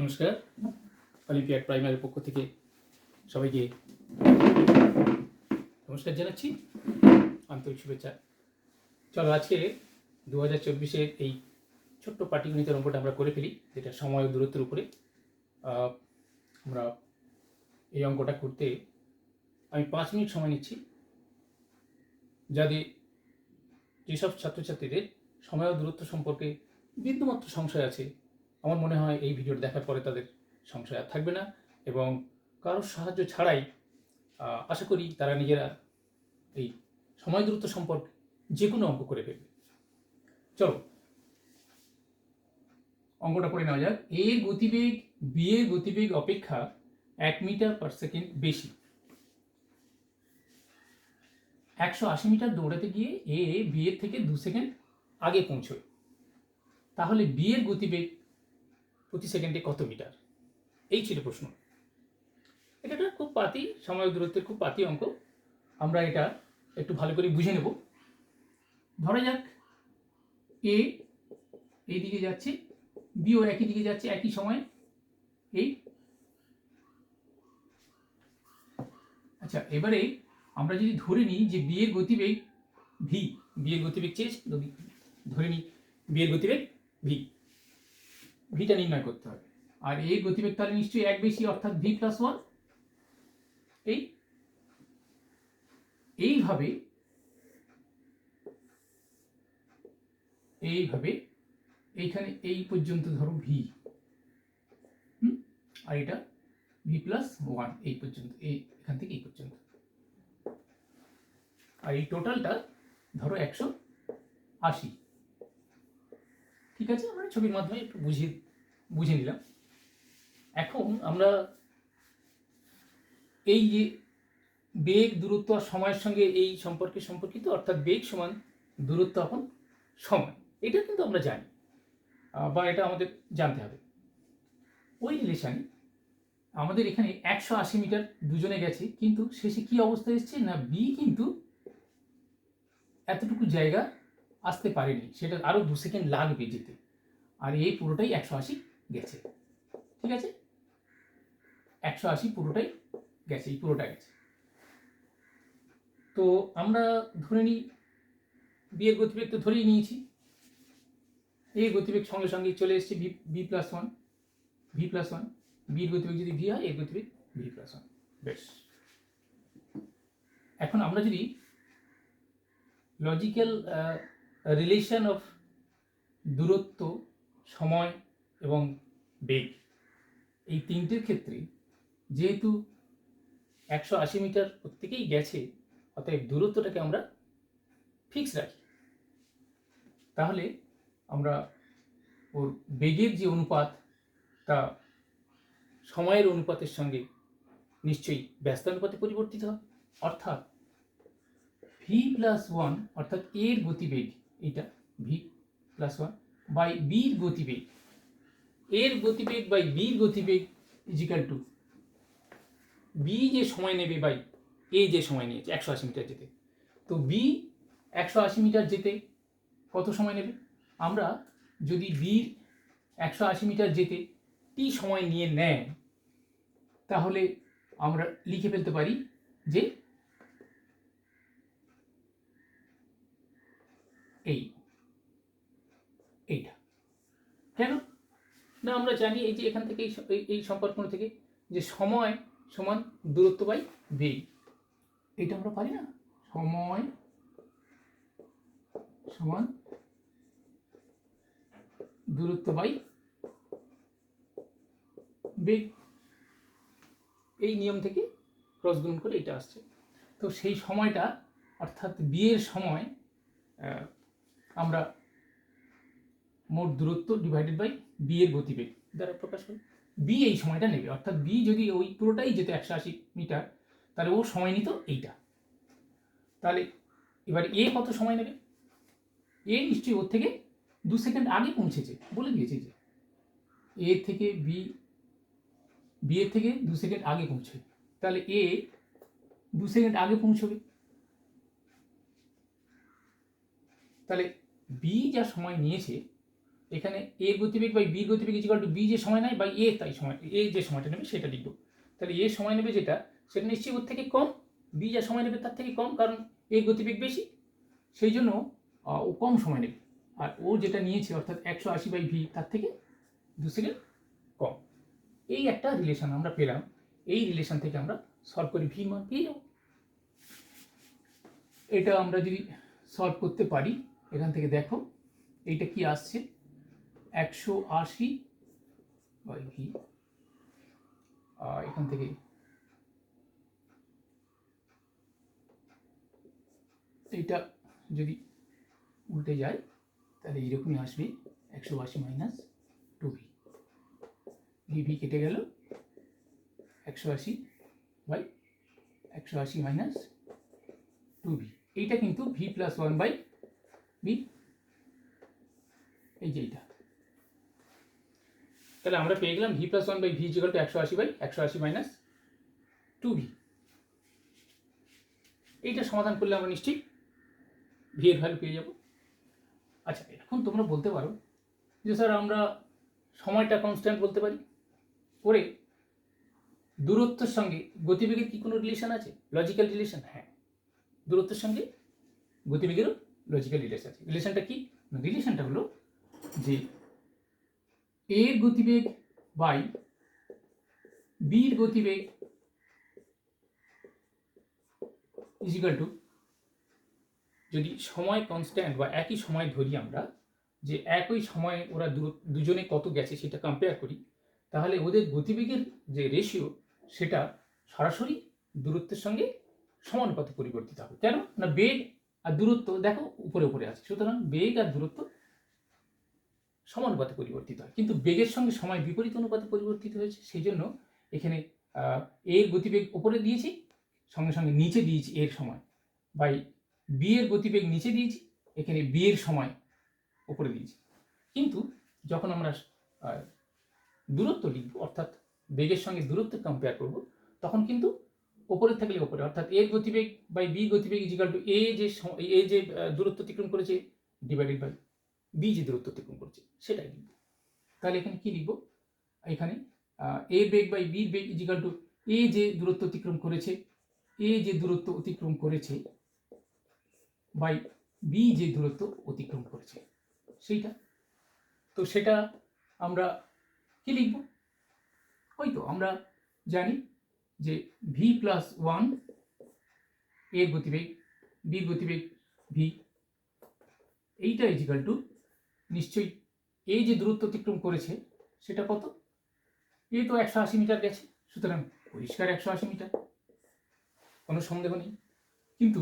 নমস্কার। অলিম্পিয়াড প্রাইমারির পক্ষ থেকে সবাইকে নমস্কার জানাচ্ছি। আন্তরিক শুভেচ্ছা। চলো আজকে দু হাজার চব্বিশের এই ছোট্ট পাটিগণিতের অঙ্কটা আমরা করে ফেলি, যেটা সময় ও দূরত্বের উপরে। আমরা এই অঙ্কটা করতে আমি পাঁচ মিনিট সময় নিচ্ছি। যাদের যেসব ছাত্রছাত্রীদের সময় ও দূরত্ব সম্পর্কে বিন্দুমাত্র সংশয় আছে আমার মনে হয় এই ভিডিওটা দেখার পরে তাদের সংশয় আর থাকবে না এবং কারোর সাহায্য ছাড়াই আশা করি তারা নিজেরা এই সময় দূরত্ব সম্পর্কে যে কোনো অঙ্ক করে ফেলবে। চলো, অঙ্কটা করে নেওয়া যাক। এ গতিবেগ বি এর গতিবেগ অপেক্ষা এক মিটার পার সেকেন্ড বেশি। একশো আশি মিটার দৌড়াতে গিয়ে এ বি এর থেকে দু সেকেন্ড আগে পৌঁছয়। তাহলে বি এর গতিবেগ প্রতি সেকেন্ডে কত মিটার? এই ছিল প্রশ্ন। এটা একটা খুব পাতি, সময় দূরত্বের খুব পাতি অঙ্ক। আমরা এটা একটু ভালো করে বুঝে নেব। ধরা যাক এ এই দিকে যাচ্ছে বিও একই দিকে যাচ্ছে, একই সময়। এই আচ্ছা এবারে আমরা যদি ধরে নিই যে বি এর গতিবেগ ভি বি এর গতিবেগ যদি ধরে নিই বি এর গতিবেগ ভি ভিটা নির্ণয় করতে হবে। আর এই গতিবেগ তাহলে নিশ্চয়ই এক বেশি, অর্থাৎ ভি প্লাস ওয়ান এই? এইভাবে এইভাবে, এইখানে এই পর্যন্ত ধরো ভি আর এটা ভি প্লাস ওয়ান এই পর্যন্ত, এই, এখান থেকে এই পর্যন্ত। আর এই টোটালটা ধরো একশো আশি। ঠিক আছে? আমরা ছবির মাধ্যমে একটু বুঝিয়ে, বুঝে নিলাম। এখন আমরা এই যে বেগ দূরত্ব আর সময়ের সঙ্গে এই সম্পর্কে সম্পর্কিত, অর্থাৎ বেগ সমান দূরত্ব এখন সময়, এটা কিন্তু আমরা জানি বা এটা আমাদের জানতে হবে। ওই রিলেশানে আমাদের এখানে একশো আশি মিটার দুজনে গেছে, কিন্তু শেষে কি অবস্থা এসছে না বি কিন্তু এতটুকু জায়গা আসতে পারেনি। সেটা আরও দু সেকেন্ড লাগবে যেতে। আর এই পুরোটাই একশো আশি গেছে। ঠিক আছে? একশো আশি পুরোটাই গেছে, এই পুরোটা গেছে। তো আমরা ধরে নিই বিয়ের গতিবেগ তো ধরেই নিয়েছি। এই গতিবেগ সঙ্গে সঙ্গে চলে এসেছে B B plus one V plus one বির গতিবেগ যদি ভি হয় এর গতিবেগ ভি প্লাস ওয়ান বেশ। এখন আমরা যদি লজিক্যাল রিলেশন অফ দূরত্ব, সময় এবং বেগ। এই তিনটির ক্ষেত্রে যেহেতু একশো আশি মিটার প্রত্যেকেই গেছে, অতএব দূরত্বটাকে আমরা ফিক্স রাখি। তাহলে আমরা ওর বেগের যে অনুপাত, তা সময়ের অনুপাতের সঙ্গে নিশ্চয়ই ব্যস্তানুপাতে পরিবর্তিত হয় অর্থাৎ ভি প্লাস ওয়ান অর্থাৎ এর গতিবেগ এটা ভি প্লাস ওয়ান বাই বির গতিবেগ। এর গতিবেগ বাই বির গতিবেগ ইজিক্যাল টু বি যে সময় নেবে বাই এ যে সময় নিয়েছে, একশো আশি মিটার যেতে। তো বি একশো আশি মিটার যেতে কত সময় নেবে? আমরা যদি বির একশো আশি মিটার যেতে টি সময় নিয়ে নেয়, তাহলে আমরা লিখে ফেলতে পারি যে এই, এইটা। কেন? না, আমরা জানি এই যে এখান থেকে এই সম্পর্ক থেকে যে সময় সমান দূরত্ব বাই বেগ এটা আমরা পারি না। সময় সমান দূরত্ব বাই বেগ এই নিয়ম থেকে ক্রস গুণ করে এটা আসছে। তো সেই সময়টা, অর্থাৎ বিয়ের সময় আমরা মোট দূরত্ব ডিভাইডেড বাই বি এর গতিবেগ। দ্বারা প্রকাশ করি বি এই সময়টা নেবে। অর্থাৎ বি যদি ওই পুরোটাই যেত একশো আশি মিটার তাহলে ও সময় নিত এইটা। তাহলে এবার এ কত সময় নেবে? এ নিশ্চয়ই ওর থেকে দু সেকেন্ড আগে পৌঁছেছে। বলে দিয়েছে যে এ থেকে বি বি এর থেকে দু সেকেন্ড আগে পৌঁছবে। তাহলে এ দু সেকেন্ড আগে পৌঁছবে। তাহলে বি যা সময় নিয়েছে, এখানে এ গতিবেগ বাই বি গতিবেগ ইজিকাল টু বি যে সময় নেয় বা এ তাই সময় এ যে সময়টা নেবে সেটা লিখব। তাহলে এ সময় নেবে যেটা, সেটা নিশ্চয়ই ওর থেকে কম বি যা সময় নেবে তার থেকে কম, কারণ এ গতিবেগ বেশি, সেই জন্য ও কম সময় নেবে। আর ও যেটা নিয়েছে, অর্থাৎ একশো আশি বাই ভি তার থেকে দু সেকেন্ড কম। এই একটা রিলেশন আমরা পেলাম, এই রিলেশন থেকে আমরা সলভ করে ভি মান পেয়ে যাব। এটা আমরা যদি সলভ করতে পারি এখান থেকে দেখো, এইটা কি আসছে? একশো আশি বাই ভি এখান থেকে। এইটা যদি উল্টে যায়, তাহলে এইরকমই আসবে, একশো আশি minus two V. V V কেটে গেল, একশো আশি বাই একশো আশি মাইনাস টু ভি। এইটা কিন্তু V plus one by V এই যে এইটা। তাহলে আমরা পেয়ে গেলাম V plus one by V equal to একশো আশি বাই একশো আশি মাইনাস টু ভি এইটা সমাধান করলে আমরা নিশ্চয়ই ভি এর ভ্যালু পেয়ে যাব। আচ্ছা এখন তোমরা বলতে পারো যে স্যার আমরা সময়টা কনস্ট্যান্ট বলতে পারি। করে দূরত্বের সঙ্গে গতিবেগের কি কোনো রিলেশন আছে? লজিক্যাল রিলেশন হ্যাঁ। দূরত্বের সঙ্গে গতিবেগেরও লজিক্যাল রিলেশন রিলেশনটা কি? রিলেশনটা হলো যে এর গতিবেগ বাই বির গতিবেগ ইজিক্যাল টু যদি সময় কনস্ট্যান্ট বা একই সময় ধরি আমরা, যে একই সময়ে ওরা দুজনে কত গেছে সেটা কম্পেয়ার করি, তাহলে ওদের গতিবেগের যে রেশিও সেটা সরাসরি দূরত্বের সঙ্গে সমানুপাতে পরিবর্তিত হবে। কেন? না, বেগ আর দূরত্ব দেখো উপরে উপরে আছে। সুতরাং বেগ আর দূরত্ব সমানুপাতে পরিবর্তিত হয়। কিন্তু বেগের সঙ্গে সময় বিপরীত অনুপাতে পরিবর্তিত হয়েছে, সেই জন্য এখানে এর গতিবেগ উপরে দিয়েছি, সঙ্গে সঙ্গে নিচে দিয়েছি এর সময়। বাই বি এর গতিবেগ নিচে দিয়েছি, এখানে বি এর সময় উপরে দিয়েছি। কিন্তু যখন আমরা দূরত্ব লিখব, অর্থাৎ বেগের সঙ্গে দূরত্ব কম্পেয়ার করব, তখন কিন্তু ওপরে থাকলে ওপরে, অর্থাৎ এর গতিবেগ বাই বি গতিবেগ ইজিক্যাল টু এ যে এ যে দূরত্ব অতিক্রম করেছে ডিভাইডেড বাই বি যে দূরত্ব অতিক্রম করছে, সেটাই লিখব। তাহলে এখানে কি লিখব? এখানে এ বেগ বাই বি বেগ ইজিক্যাল টু এ যে দূরত্ব অতিক্রম করেছে এ যে দূরত্ব অতিক্রম করেছে বাই বি যে দূরত্ব অতিক্রম করেছে, সেইটা। তো সেটা আমরা কি লিখব? ওই তো, আমরা জানি যে ভি প্লাস ওয়ান এ গতিবেগ বি গতিবেগ ভি এইটা ইজিক্যাল টু নিশ্চয়ই এই যে দূরত্ব অতিক্রম করেছে, সেটা কত? এ তো একশো আশি মিটার গেছে, সুতরাং পরিষ্কার একশো আশি মিটার, কোনো সন্দেহ নেই। কিন্তু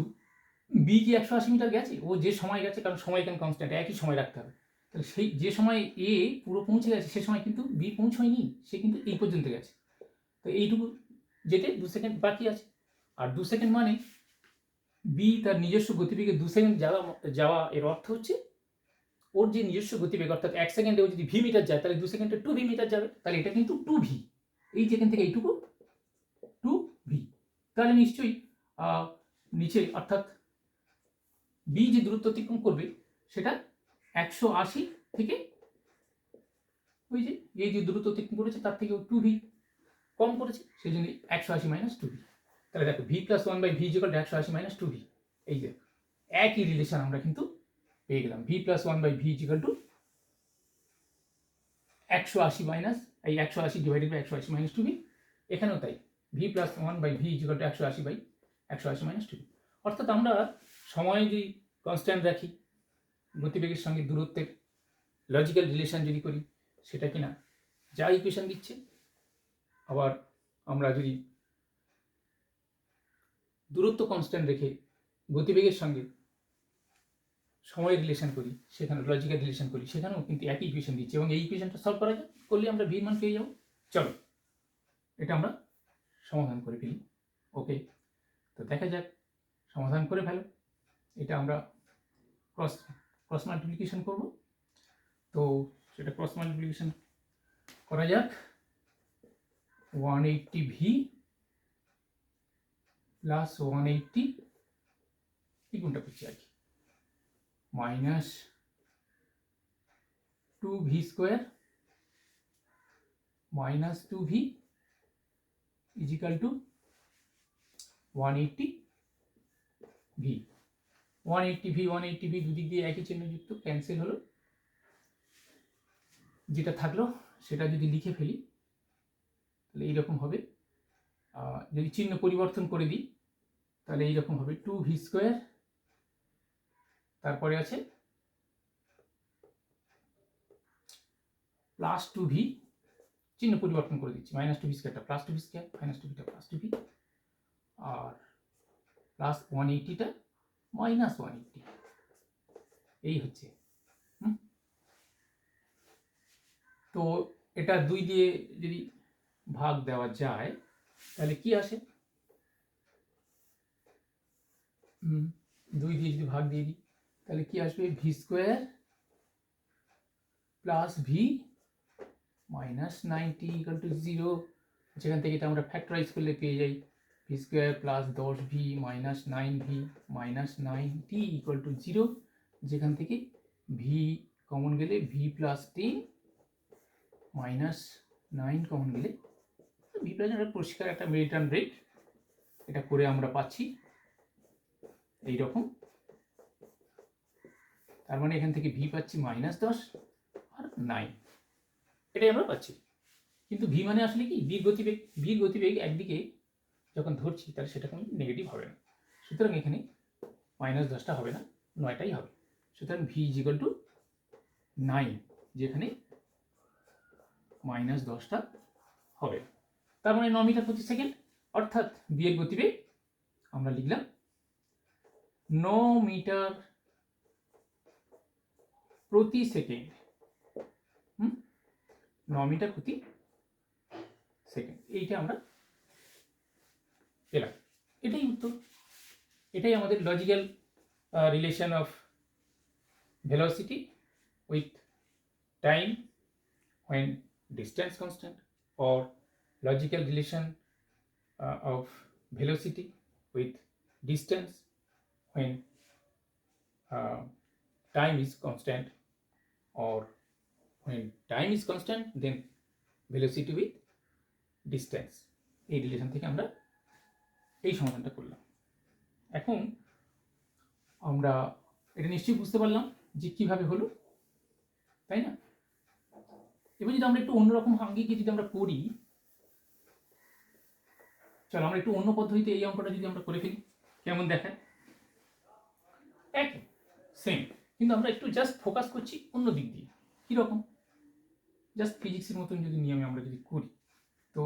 বি কি একশো আশি মিটার গেছে? ও যে সময় গেছে, কারণ সময় এখানে কনস্ট্যান্ট একই সময় রাখতে হবে। তাহলে সেই যে সময় এ পুরো পৌঁছে গেছে, সে সময় কিন্তু বি পৌঁছয়নি, সে কিন্তু এই পর্যন্ত গেছে। তো এইটুকু যেতে দু সেকেন্ড বাকি আছে। আর দু সেকেন্ড মানে বি তার নিজস্ব গতিবেগে দু সেকেন্ড যাওয়া যাওয়া এর অর্থ হচ্ছে ওর যে নিজস্ব গতিবেগ, অর্থাৎ এক সেকেন্ডে ও যদি ভি মিটার যায়, তাহলে দু সেকেন্ডে টু ভি মিটার যাবে, তাহলে এটা কিন্তু টু ভি এই যেখান থেকে এইটুকু টু ভি তাহলে নিশ্চয়ই নিচে অর্থাৎ বি যে দূরত্ব অতিক্রম করবে, সেটা একশো আশি থেকে ওই যে, এই যে দূরত্ব অতিক্রম করেছে, তার থেকে টু ভি কম করেছে সেই জন্য একশো আশি মাইনাস টু ভি তাহলে দেখো V plus one by V equal একশো আশি মাইনাস টু ভি এই যে, একই রিলেশন আমরা কিন্তু পেয়ে গেলাম। V plus one by V equal to একশো আশি মাইনাস এই একশো আশি ডিভাইডেড বাই একশো আশি মাইনাস টু ভি এখানেও তাই V plus one by V equal to একশো আশি বাই একশো আশি মাইনাস টু ভি অর্থাৎ আমরা সময় যদি কনস্ট্যান্ট রাখি গতিবেগের সঙ্গে দূরত্বের লজিক্যাল রিলেশন যদি করি, সেটা কিনা, যা ইকুয়েশন দিচ্ছে আবার আমরা যদি দূরত্ব কনস্ট্যান্ট রেখে গতিবেগের সঙ্গে সময় রিলেশন করি, সেখানে লজিক্যাল রিলেশন করি, সেখানেও কিন্তু একই ইকুয়েশন দিচ্ছে এবং এই ইকুয়েশনটা সলভ করা যায় করলে আমরা ভি মান পেয়ে যাব। চলো, এটা আমরা সমাধান করে ফেলি। ওকে তো দেখা যাক, সমাধান করে ফেলো। এটা আমরা ক্রস ক্রস মাল্টিপ্লিকেশন করব। তো সেটা ক্রস মাল্টিপ্লিকেশন করা যাক। One eighty V plus one eighty এই গুণটা করছি আর কি। Minus two V square minus two V equal to one eighty V one eighty V one eighty V দুদিক দিয়ে একই চিহ্নযুক্ত ক্যান্সেল হলো। যেটা থাকল, সেটা যদি লিখে ফেলি তাহলে এইরকম হবে। যদি চিহ্ন পরিবর্তন করে দিই, তাহলে এইরকম হবে টু ভি স্কোয়ার তারপরে আছে প্লাস টু ভি চিহ্ন পরিবর্তন করে দিচ্ছি মাইনাস টু ভি স্কোয়ারটা plus two V square minus two ভিটা প্লাস টু ভি আর প্লাস ওয়ান এইটিটা মাইনাস ওয়ান এইটি এই হচ্ছে? তো এটা দুই দিয়ে যদি ভাগ দেওয়া যায়, তাহলে কি আসে? দুই দিয়ে যদি ভাগ দিয়ে দিই, তাহলে কি আসবে? V square plus V minus ninety equal to zero যেখান থেকে এটা আমরা ফ্যাক্টরাইজ করলে পেয়ে যাই। ভি স্কোয়ার প্লাস দশ V minus nine V minus ninety equal to zero যেখান থেকে ভি কমন গেলে V plus ten minus nine common গেলে একটা পরিষ্কার একটা মেরিটার্ন রেট এটা করে আমরা পাচ্ছি। এই রকম তার মানে এখান থেকে ভি পাচ্ছি মাইনাস দশ আর নাইন এটাই আমরা পাচ্ছি। কিন্তু ভি মানে আসলে কি? বীর গতিবেগ বীর গতিবেগ একদিকে যখন ধরছি তাহলে সেটা কোনো নেগেটিভ হবে না। সুতরাং এখানে মাইনাস দশটা হবে না, নয়টাই হবে। সুতরাং ভি ইজিক্যাল টু নাইন যেখানে মাইনাস দশটা হবে। তার মানে ন মিটার প্রতি সেকেন্ড। অর্থাৎ বিয়ের গতিবেগ আমরা লিখলাম ন মিটার প্রতি সেকেন্ড। হুম? ন মিটার প্রতি সেকেন্ড। এইটা আমরা পেলাম। এটাই উত্তর। এটাই আমাদের logical relation of velocity with time when distance constant or logical relation uh, of velocity with distance when uh, time is constant or when time is constant then velocity with distance এই relation থেকে আমরা এই সমাধানটা করলাম এখন আমরা এটা নিশ্চয়ই বুঝতে পারলাম যে কীভাবে হলো তাই না এবার যদি আমরা একটু অন্যরকম আঙ্গিকে যদি আমরা করি চলো, আমরা একটু অন্য পদ্ধতিতে এই অঙ্কটা যদি আমরা করে ফেলি, কেমন দেখায়? একই সেম কিন্তু আমরা একটু জাস্ট ফোকাস করছি অন্য দিক দিয়ে। কীরকম? জাস্ট ফিজিক্সের মতন যদি নিয়মে আমরা যদি করি, তো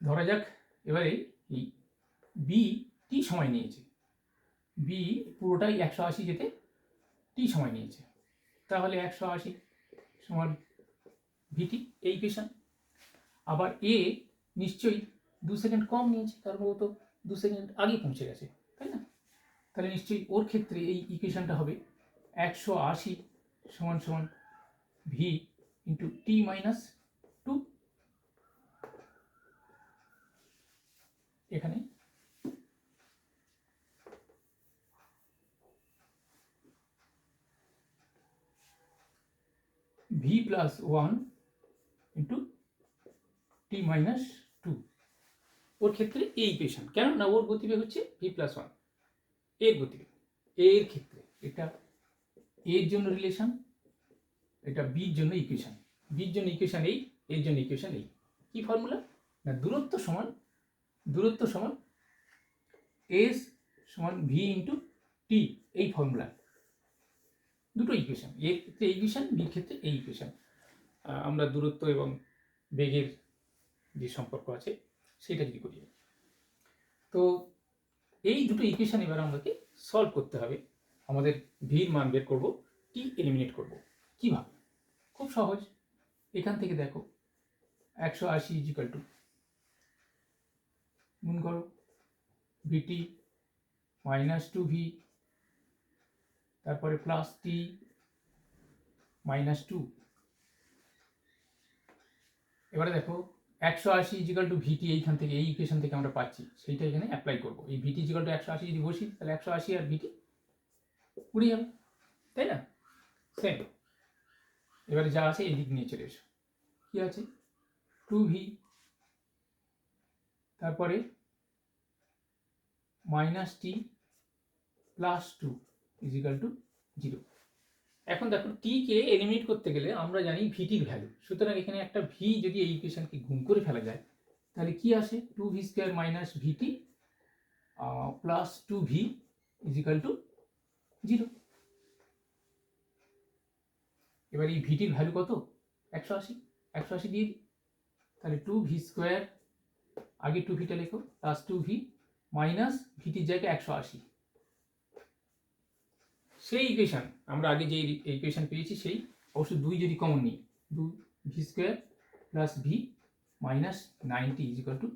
ধরা যাক এবারে এই বি টি সময় নিয়েছে। বি পুরোটাই একশো আশি যেতে টি সময় নিয়েছে। তাহলে একশো আশি সমান ভিটি এই ইকুয়েশন আবার এ নিশ্চয়ই দু সেকেন্ড কম নিয়েছে, কারণ ও তো দু সেকেন্ড আগে পৌঁছে গেছে, তাই না? তাহলে নিশ্চয়ই ওর ক্ষেত্রে এই ইকুয়েশনটা হবে একশো আশি সমান সমান V into T minus two এখানে V plus one into T minus two ওর ক্ষেত্রে এই ইকুয়েশন কেন না ওর গতিবেগ হচ্ছে ভি প্লাস ওয়ানের গতিবেগ। এর ক্ষেত্রে এটা এর জন্য রিলেশন এটা বির জন্য ইকুয়েশন বির জন্য ইকুয়েশন এই এর জন্য ইকুয়েশন এই কি ফর্মুলা না, দূরত্ব সমান দূরত্ব সমান এস সমান ভি ইন্টু টি এই ফর্মুলা দুটো ইকুয়েশন এর ক্ষেত্রে এই ইকুয়েশন বির ক্ষেত্রে এই ইকুয়েশন আমরা দূরত্ব এবং বেগের যে সম্পর্ক আছে সেটা যদি করি তো এই দুটো ইকুয়েশন এবার আমাদেরকে সলভ করতে হবে। আমাদের ভির মান বের করব টি এলিমিনেট করব। কীভাবে খুব সহজ। এখান থেকে দেখো, একশো আশি ইজিক্যাল টু গুণ করো V T minus two V তারপরে প্লাস টি মাইনাস টু এবারে দেখো একশো আশি ইজিক্যাল টু ভিটি এইখান থেকে, এই ইকুয়েশন থেকে আমরা পাচ্ছি। সেইটা এখানে অ্যাপ্লাই করব। এই ভিটি ইজিক্যাল টু একশো আশি যদি বসি, তাহলে একশো আশি আর ভিটি উড়ে যাবে তাই না? সেম এবারে যা আছে এদিক নিয়ে চলে এসো। কী আছে? টু ভি তারপরে minus T plus two equal to zero এখন দেখো টি কে এলিমিনেট করতে গেলে আমরা জানি ভিটির ভ্যালু সুতরাং এখানে একটা ভি যদি এই ইকুয়েশনকে গুণ করে ফেলা যায়, তাহলে কি আসে? Two V square minus V T plus two V equal to zero এবার এই ভিটির ভ্যালু কত? একশো আশি। একশো আশি দিয়ে তাহলে টু ভি স্কোয়ার আগে টু ভিটা লেখো প্লাস টু ভি মাইনাস ভিটির জায়গায় একশো আশি। সেই ইকুয়েশন আমরা আগে যে ইকুয়েশন পেয়েছি সেই, অবশ্য দুই যদি কমন নিই, দু V square plus V minus ninety equal to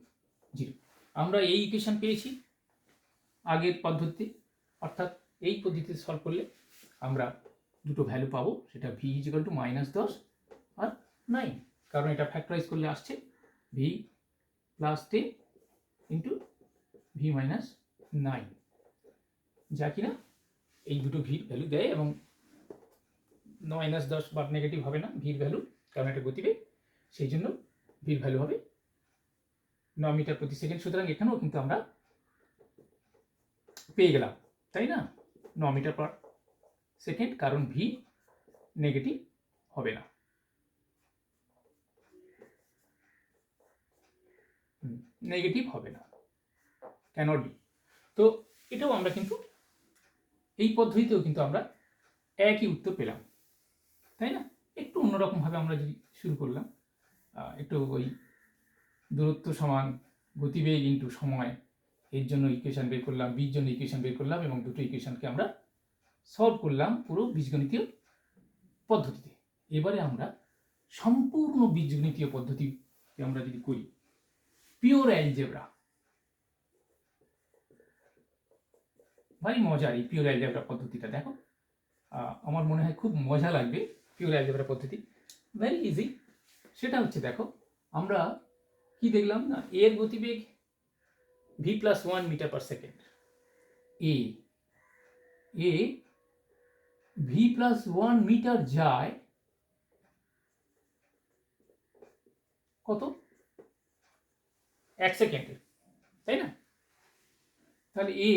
zero আমরা এই ইকুয়েশন পেয়েছি আগের পদ্ধতি অর্থাৎ এই পদ্ধতিতে সলভ করলে আমরা দুটো ভ্যালু পাবো, সেটা ভি ইজিক্যাল টু মাইনাস দশ আর নাইন কারণ এটা ফ্যাক্টরাইজ করলে আসছে V plus ten into V minus nine যা কিনা এই দুটো ভির ভ্যালু দেয় এবং মাইনাস দশ বা নেগেটিভ হবে না ভির ভ্যালু কারণ এটা গতিবেগ, সেই জন্য ভির ভ্যালু হবে ন মিটার প্রতি সেকেন্ড সুতরাং এখানেও কিন্তু আমরা পেয়ে গেলাম, তাই না? ন মিটার পার সেকেন্ড কারণ ভি নেগেটিভ হবে না। নেগেটিভ হবে না ক্যানট বি তো এটাও আমরা কিন্তু এই পদ্ধতিতেও কিন্তু আমরা একই উত্তর পেলাম। তাই না? একটু অন্যরকমভাবে আমরা যদি শুরু করলাম একটু ওই দূরত্ব সমান গতিবেগ ইন্টু সময়, এর জন্য ইকুয়েশন বের করলাম বির জন্য ইকুয়েশন বের করলাম এবং দুটো ইকুয়েশনকে আমরা সলভ করলাম পুরো বীজগণিতীয় পদ্ধতিতে। এবারে আমরা সম্পূর্ণ বীজগণিতীয় পদ্ধতিতে আমরা যদি করি পিওর অ্যালজেব্রা ভারী মজার এই পিওর অ্যালজেব্রা পদ্ধতিটা, দেখো। আমার মনে হয় খুব মজা লাগবে পিওর অ্যালজেব্রা পদ্ধতি। ভেরি ইজি সেটা হচ্ছে, দেখো, আমরা কি দেখলাম না এর গতিবেগ V plus one metre per second A A V plus one metre যায় কত? এক সেকেন্ডে তাই না? তাহলে এ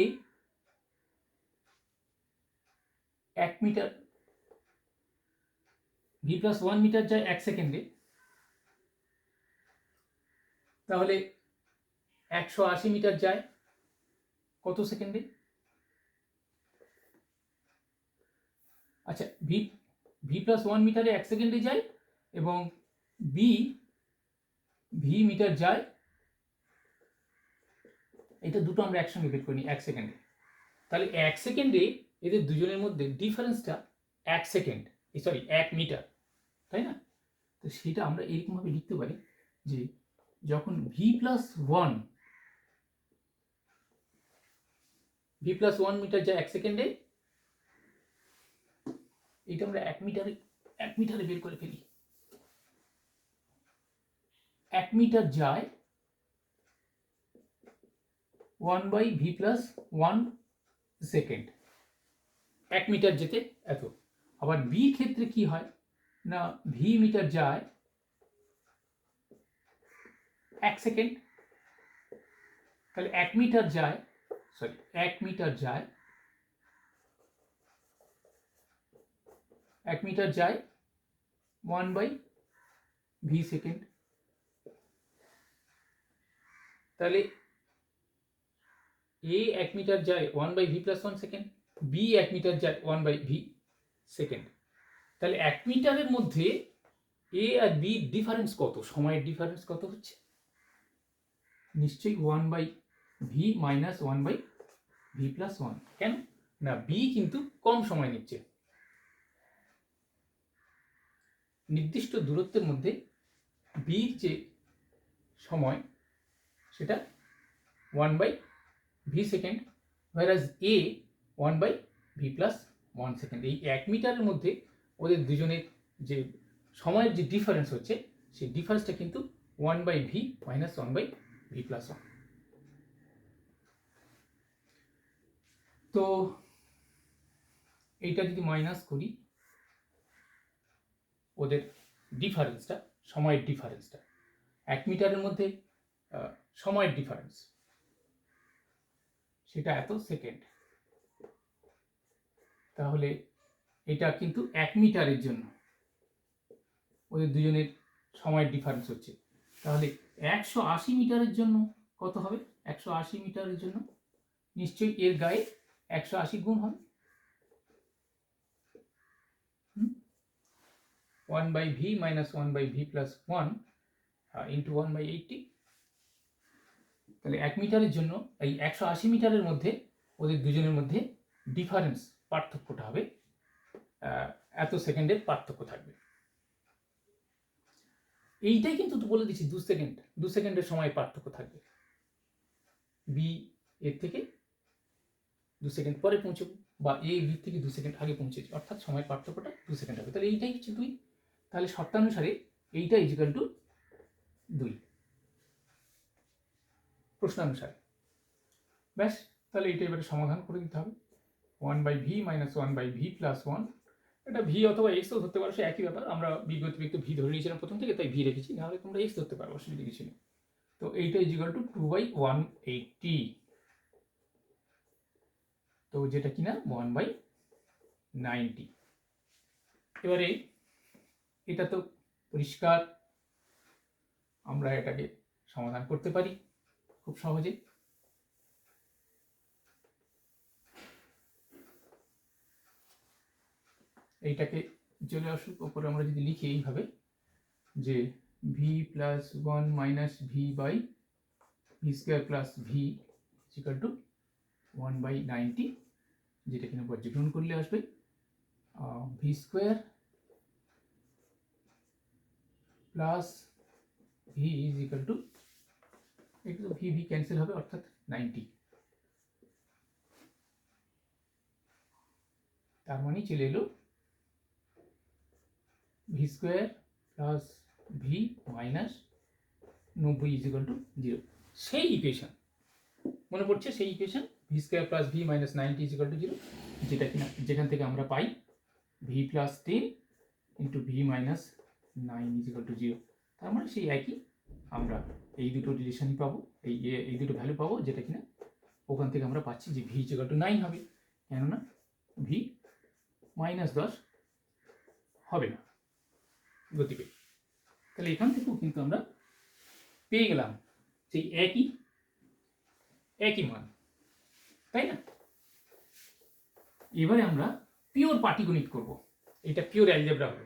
এক metre. V plus one metre যায় এক সেকেন্ডে। তাহলে একশো আশি মিটার যায় কত সেকেন্ডে? আচ্ছা ভি ভি প্লাস ওয়ান মিটারে এক সেকেন্ডে যায় এবং বি ভি মিটার যায়। এটা দুটো আমরা একসঙ্গে বের করি এক সেকেন্ডে। তাহলে এক সেকেন্ডে এদের দুজনের মধ্যে ডিফারেন্সটা এক সেকেন্ড সরি এক মিটার তাই না? তো সেটা আমরা এরকমভাবে লিখতে পারি যে যখন V plus one V plus one metre যায় এক সেকেন্ডে এটা আমরা এক মিটারে এক মিটারে বের করে ফেলি। এক মিটার যায় one by V plus one second এক মিটার যেতে এত। আবার বি ক্ষেত্রে কি হয়? না ভি মিটার যায় এক সেকেন্ড। তাহলে এক মিটার যায় সরি এক মিটার যায় এক মিটার যায় ওয়ান বাই ভি সেকেন্ড। তাহলে এ এক মিটার যায় one by V plus one second. B এক মিটার যায় ওয়ান বাই ভি সেকেন্ড তাহলে এক মিটারের মধ্যে এ আর বি ডিফারেন্স কত? সময়ের ডিফারেন্স কত হচ্ছে? নিশ্চয়ই one by V minus one by V plus one কেন? না বি কিন্তু কম সময় নিচ্ছে। নির্দিষ্ট দূরত্বের মধ্যে বির যে সময়, সেটা one by V second whereas A one by V plus one second এই এক মিটারের মধ্যে ওদের দুজনের যে সময়ের যে ডিফারেন্স হচ্ছে, সেই ডিফারেন্সটা কিন্তু one by V minus one by V plus one তো এইটা যদি মাইনাস করি, ওদের ডিফারেন্সটা সময়ের ডিফারেন্সটা এক মিটারের মধ্যে সময়ের ডিফারেন্স সেটা এত সেকেন্ড তাহলে এটা কিন্তু এক মিটারের জন্য। ওদের দুজনের সময়ের ডিফারেন্স হচ্ছে। তাহলে একশো আশি মিটারের জন্য কত হবে? একশো আশি মিটারের জন্য। নিশ্চয়ই এর গায়ে একশো আশি গুণ হবে। One by V minus one by V plus one into one by eighty তাহলে এক মিটারের জন্য এই একশো আশি মিটারের মধ্যে ওদের দুজনের মধ্যে ডিফারেন্স পার্থক্যটা হবে এত সেকেন্ডের পার্থক্য থাকবে। এইটাই কিন্তু বলে দিচ্ছি, দু সেকেন্ড, দু সেকেন্ডের সময় পার্থক্য থাকবে। বি এর থেকে দু সেকেন্ড পরে পৌঁছবো, বা এ বি থেকে দু সেকেন্ড আগে পৌঁছেছি, অর্থাৎ সময় পার্থক্যটা দু সেকেন্ড হবে। তাহলে এইটাই হচ্ছে দুই। তাহলে শর্তানুসারে এইটা ইজিক্যাল টু দুই। প্রশ্নানুসারে। ব্যাস, তাহলে এইটা এবারে সমাধান করে দিতে হবে। One by V minus one by V plus one এটা ভি অথবা এক্সও ধরতে পারো, সে একই ব্যাপার। আমরা বিগত ভি ধরে নিয়েছিলাম প্রথম থেকে, তাই ভি রেখেছি। নাহলে তোমরা এক্স ধরতে পারো, অসুবিধা কিছু নেই। তো এইটা equal to two by one eighty তো যেটা কিনা ওয়ান বাই নাইনটি এবারে, এটা তো পরিষ্কার। আমরা এটাকে সমাধান করতে পারি খুব সহজে। এইটাকে চলে আসুক ওপরে আমরা যদি লিখি এইভাবে, যে V plus one minus V by V square plus V equal to one by ninety যেটা কিনা পর্যবেক্ষণ করলে আসবে। V square plus V is equal to একটু ভি ভি ক্যান্সেল হবে, অর্থাৎ নাইনটি তার মানে চলে এলো V square plus V minus নব্বই ইজ ইকাল টু জিরো সেই ইকুয়েশন মনে পড়ছে সেই equation V square plus V minus ninety is equal to zero যেটা কিনা, যেখান থেকে আমরা পাই V plus ten into V minus nine is equal to zero তার মানে সেই একই আমরা এই দুটো রিলেশনই পাবো, এই এই দুটো ভ্যালু পাবো, যেটা কিনা ওখান থেকে আমরা পাচ্ছি যে ভি ইজ টু নাইন হবে। কেননা ভি মাইনাস দশ হবে না। গতিবেগ। তাহলে এখান থেকেও কিন্তু আমরা পেয়ে গেলাম সেই একই একই মান। তাই না? এবারে আমরা পিওর পাটিগণিত করব। এটা পিওর অ্যালজেব্রা হবে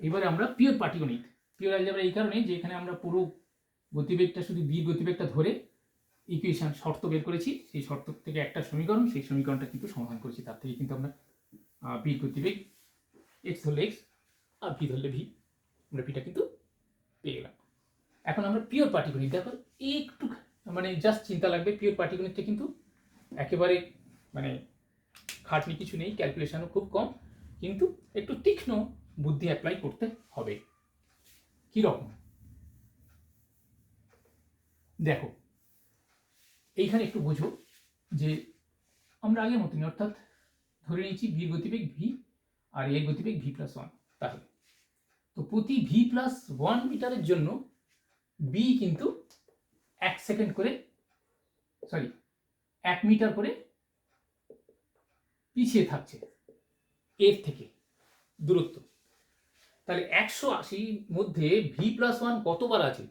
এবারে আমরা পিওর পাটিগণিত পিওর অ্যালজেব্রা এই কারণে যে এখানে আমরা পুরো গতিবেগটা, শুধু বি গতিবেগটা ধরে ইকুয়েশন শর্ত বের করেছি, সেই শর্ত থেকে একটা সমীকরণ, সেই সমীকরণটা কিন্তু সমাধান করেছি। তার থেকে কিন্তু আমরা বি গতিবেগ এক্স ধরলে এক্স আর ভি ধরলে ভি। আমরা ভিটা কিন্তু পেয়ে গেলাম। এখন আমরা পিওর পাটিগণিত দেখো, একটু মানে জাস্ট চিন্তা লাগবে পিওর পাটিগণিতটা কিন্তু একেবারে মানে খাটনি কিছু নেই ক্যালকুলেশনও খুব কম। কিন্তু একটু তীক্ষ্ণ বুদ্ধি অ্যাপ্লাই করতে হবে। কীরকম দেখো, এইখানে একটু বোঝো যে আমরা আগের মতনই, অর্থাৎ ধরে নিয়েছি ভি গতিবেগ ভি আর এর গতিবেগ ভি প্লাস ওয়ান তাহলে তো প্রতি ভি প্লাস ওয়ান মিটারের জন্য বি কিন্তু এক সেকেন্ড করে সরি এক মিটার করে পিছিয়ে থাকছে এর থেকে দূরত্ব। তাহলে একশো আশির মধ্যে ভি প্লাস ওয়ান কতবার আছে?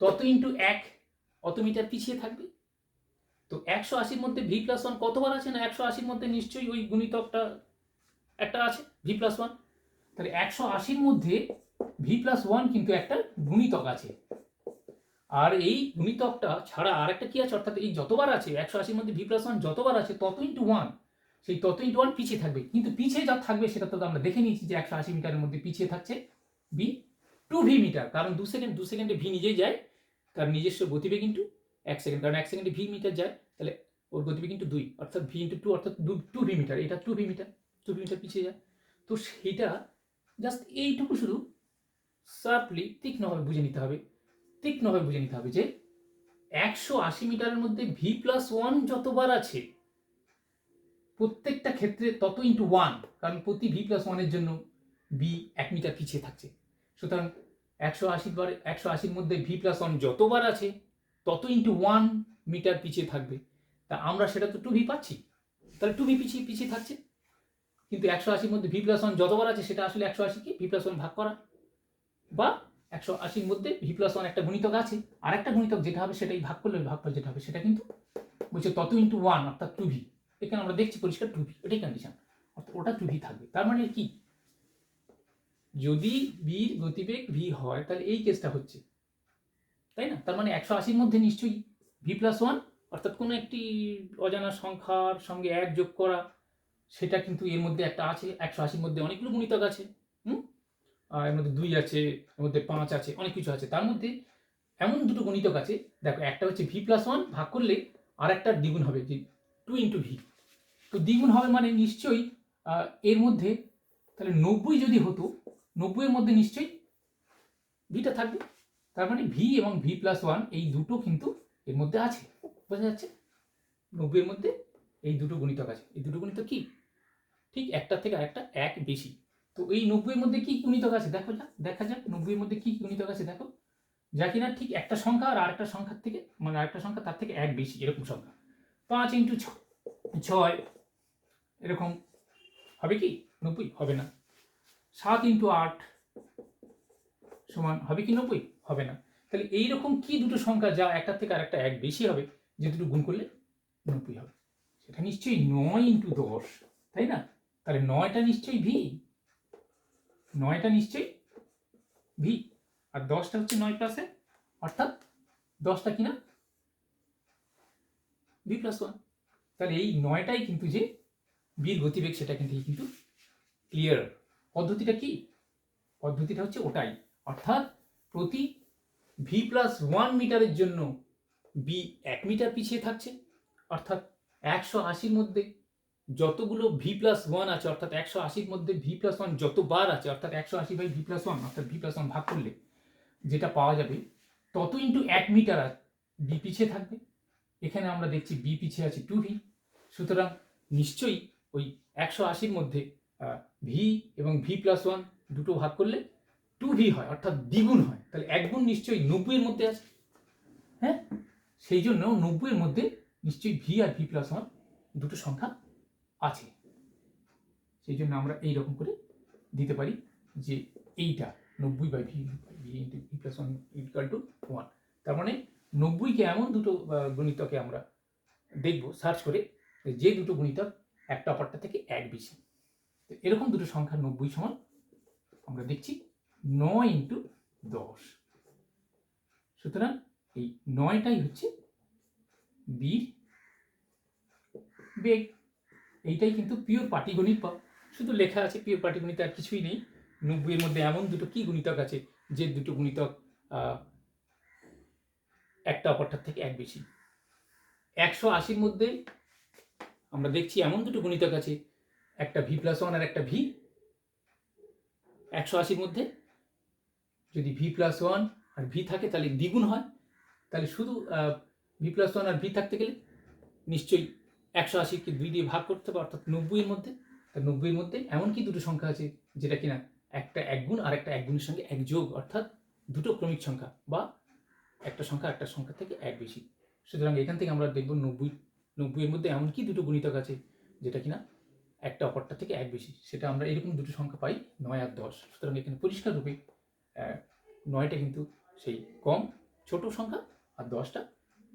তত ইন্টু এক অত মিটার পিছিয়ে থাকবে। তো একশো আশির মধ্যে ভি প্লাস ওয়ান কতবার আছে না একশো আশির মধ্যে নিশ্চয়ই ওই গুণিতকটা একটা আছে? ভি প্লাস ওয়ান তাহলে একশো আশির মধ্যে ভি প্লাস ওয়ান কিন্তু একটা গুণিতক আছে। আর এই গুণিতকটা ছাড়া আর একটা কি আছে? অর্থাৎ এই যতবার আছে, একশো আশির মধ্যে ভি প্লাস ওয়ান যতবার আছে, তত ইন্টু ওয়ান সেই তত ইন্টু ওয়ান পিছিয়ে থাকবে। কিন্তু পিছিয়ে যা থাকবে সেটা তো আমরা দেখে নিয়েছি যে একশো আশি মিটারের মধ্যে পিছিয়ে থাকছে বি টু ভি মিটার। কারণ দু সেকেন্ড দু সেকেন্ডে ভি নিজেই যায়, তার নিজস্ব গতিবেগ কিন্তু এক সেকেন্ড কারণ এক সেকেন্ডে ভি মিটার যায়, তাহলে ওর গতিবেগ কিন্তু দুই, অর্থাৎ ভি ইন্টু টু অর্থাৎ টু ভি মিটার। এটা two V metre two V metre পিছিয়ে যায়। তো সেটা জাস্ট এইটুকু শুধু শার্পলি তীক্ষ্ণভাবে বুঝে নিতে হবে। তীক্ষ্ণভাবে বুঝে নিতে হবে যে একশো আশি মিটারের মধ্যে ভি প্লাস ওয়ান যতবার আছে, প্রত্যেকটা ক্ষেত্রে তত ইন্টু ওয়ান কারণ প্রতি ভি প্লাস ওয়ানের জন্য বি এক মিটার পিছিয়ে থাকছে। সুতরাং একশো আশি বার, একশো আশির মধ্যে ভি প্লাস ওয়ান যতবার আছে, তত ইন্টু ওয়ান মিটার পিছিয়ে থাকবে। তা আমরা সেটা তো টু ভি পাচ্ছি। তাহলে টু ভি পিছিয়ে পিছিয়ে থাকছে। কিন্তু একশো আশির মধ্যে ভি প্লাস ওয়ান যতবার আছে, সেটা আসলে একশো আশিকে ভি প্লাস ওয়ান ভাগ করা। বা একশো আশির মধ্যে ভি প্লাস ওয়ান একটা গুণিতক আছে আর একটা গুণিতক যেটা হবে সেটাই ভাগ করলে ভাগ ভাগফল যেটা হবে সেটা কিন্তু বলছে তত ইন্টু ওয়ান অর্থাৎ টু ভি এখানে আমরা দেখছি পরিষ্কার টু ভি এটাই কন্ডিশন অর্থাৎ ওটা টু ভি থাকবে। তার মানে কি? যদি বির গতিবেগ ভি হয়, তাহলে এই কেসটা হচ্ছে। তাই না? তার মানে একশো আশির মধ্যে নিশ্চয়ই ভি প্লাস ওয়ান অর্থাৎ কোনো একটি অজানা সংখ্যার সঙ্গে এক যোগ করা সেটা কিন্তু এর মধ্যে একটা আছে, একশো আশির মধ্যে অনেকগুলো গুণিতক আছে, হুম? এর মধ্যে দুই আছে, এর মধ্যে পাঁচ আছে, অনেক কিছু আছে। তার মধ্যে এমন দুটো গণিতক আছে, দেখো একটা হচ্ছে ভি প্লাস ওয়ান ভাগ করলে আর একটা দ্বিগুণ হবে, যে টু ইন্টু ভি তো দ্বিগুণ হবে মানে নিশ্চয়ই এর মধ্যে তাহলে নব্বই যদি হতো, নব্বইয়ের মধ্যে নিশ্চয়ই ভিটা থাকবে। তার মানে ভি এবং ভি প্লাস ওয়ান এই দুটো কিন্তু এর মধ্যে আছে, বোঝা যাচ্ছে? নব্বইয়ের মধ্যে এই দুটো গুণিতক আছে। এই দুটো গুণিতক কি? ঠিক একটা থেকে আরেকটা এক বেশি। তো এই নব্বইয়ের মধ্যে কি গুণিতক আছে? দেখো যাক দেখা যাক নব্বইয়ের মধ্যে কি গুণিতক আছে, দেখো। যা কিনা ঠিক একটা সংখ্যা আর আরেকটা সংখ্যার থেকে মানে আরেকটা সংখ্যা তার থেকে এক বেশি, এরকম সংখ্যা। পাঁচ ইন্টু ছয়, এরকম। হবে কি? নব্বই? হবে না। সাত ইন্টু আট সমান, হবে কি নব্বই? হবে না। তাহলে এইরকম কি দুটো সংখ্যা যা একটা থেকে আরেকটা এক বেশি হবে, যে দুটো গুণ করলে নব্বই হবে। সেটা নিশ্চয়ই নয় ইন্টু দশ, তাই না? তাহলে নয়টা নিশ্চয়ই ভি নয়টা নিশ্চয়ই ভি আর দশটা হচ্ছে নয় প্লাসে অর্থাৎ দশটা কিনা? ভি প্লাস ওয়ান তাহলে এই নয়টাই কিন্তু যে বীর গতিবেগ, সেটা কিন্তু কিন্তু ক্লিয়ার পদ্ধতিটা কি? পদ্ধতিটা হচ্ছে ওটাই। অর্থাৎ প্রতি ভি প্লাস ওয়ান মিটারের জন্য বি এক মিটার পিছিয়ে থাকছে, অর্থাৎ একশো আশির মধ্যে যতগুলো ভি প্লাস ওয়ান আছে, অর্থাৎ একশো আশির মধ্যে ভি প্লাস ওয়ান যতবার আছে, অর্থাৎ একশো আশি বাই ভি প্লাস ওয়ান অর্থাৎ ভি প্লাস ওয়ান ভাগ করলে যেটা পাওয়া যাবে, তত ইন্টু এক মিটার বি পিছিয়ে থাকবে। এখানে আমরা দেখছি বি পিছিয়ে আছে টু ভি সুতরাং নিশ্চয়ই ওই একশো আশির মধ্যে ভি এবং ভি প্লাস ওয়ান দুটো ভাগ করলে টু ভি হয়, অর্থাৎ দ্বিগুণ হয়। তাহলে এক গুণ নিশ্চয়ই নব্বইয়ের মধ্যে আছে। হ্যাঁ? সেই জন্য নব্বইয়ের মধ্যে নিশ্চয়ই ভি আর ভি প্লাস ওয়ান দুটো সংখ্যা আছে। সেই জন্য আমরা এই রকম করে দিতে পারি যে এইটা নব্বই by V V into V plus one equal to one তার মানে নব্বইকে এমন দুটো গণিতকে আমরা দেখব সার্চ করে যে দুটো গণিতক একটা অপরটা থেকে এক বেশি। তো এরকম দুটো সংখ্যা নব্বই সমান আমরা দেখছি নয় ইন্টু দশ। সুতরাং এই নয়টাই হচ্ছে বীর বেগ এইটাই কিন্তু পিওর পাটিগণিত শুধু লেখা আছে পিওর পাটিগণিত, আর কিছুই নেই। নব্বইয়ের মধ্যে এমন দুটো কি গুণিতক আছে, যে দুটো গুণিতক একটা অপরটার থেকে এক বেশি। একশো আশির মধ্যে আমরা দেখছি এমন দুটো গুণিতক আছে, একটা ভি প্লাস ওয়ান আর একটা ভি একশো আশির মধ্যে যদি ভি প্লাস ওয়ান আর ভি থাকে, তাহলে দ্বিগুণ হয়। তাহলে শুধু ভি প্লাস ওয়ান আর ভি থাকতে গেলে নিশ্চয়ই একশো আশিকে দুই দিয়ে ভাগ করতে হবে, অর্থাৎ নব্বইয়ের মধ্যে। তা নব্বইয়ের মধ্যে এমন কি দুটো সংখ্যা আছে যেটা কিনা একটা এক গুণ আর একটা এক গুণের সঙ্গে এক যোগ, অর্থাৎ দুটো ক্রমিক সংখ্যা বা একটা সংখ্যা একটা সংখ্যা থেকে এক বেশি। সুতরাং এখান থেকে আমরা দেখব নব্বই, নব্বইয়ের মধ্যে এমন কি দুটো গুণিতক আছে যেটা কিনা একটা অপরটা থেকে এক বেশি। সেটা আমরা এরকম দুটো সংখ্যা পাই নয় আর দশ। সুতরাং এখানে পরিষ্কার রূপে নয়টা কিন্তু সেই কম ছোট সংখ্যা আর দশটা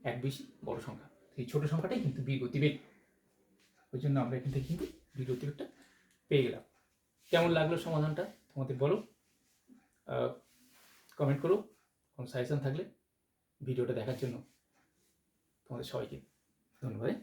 এক বেশি বড় সংখ্যা। সেই ছোট সংখ্যাটাই কিন্তু বি গতিবেগ। ওই জন্য আমরা এখান থেকে কিন্তু বি গতিবেগটা পেয়ে গেলাম। কেমন লাগল সমাধানটা? তোমাদের বলো। কমেন্ট করো। কোনো সাজেশন থাকলে ভিডিওটা দেখার জন্য তোমাদের সবাইকে ধন্যবাদ।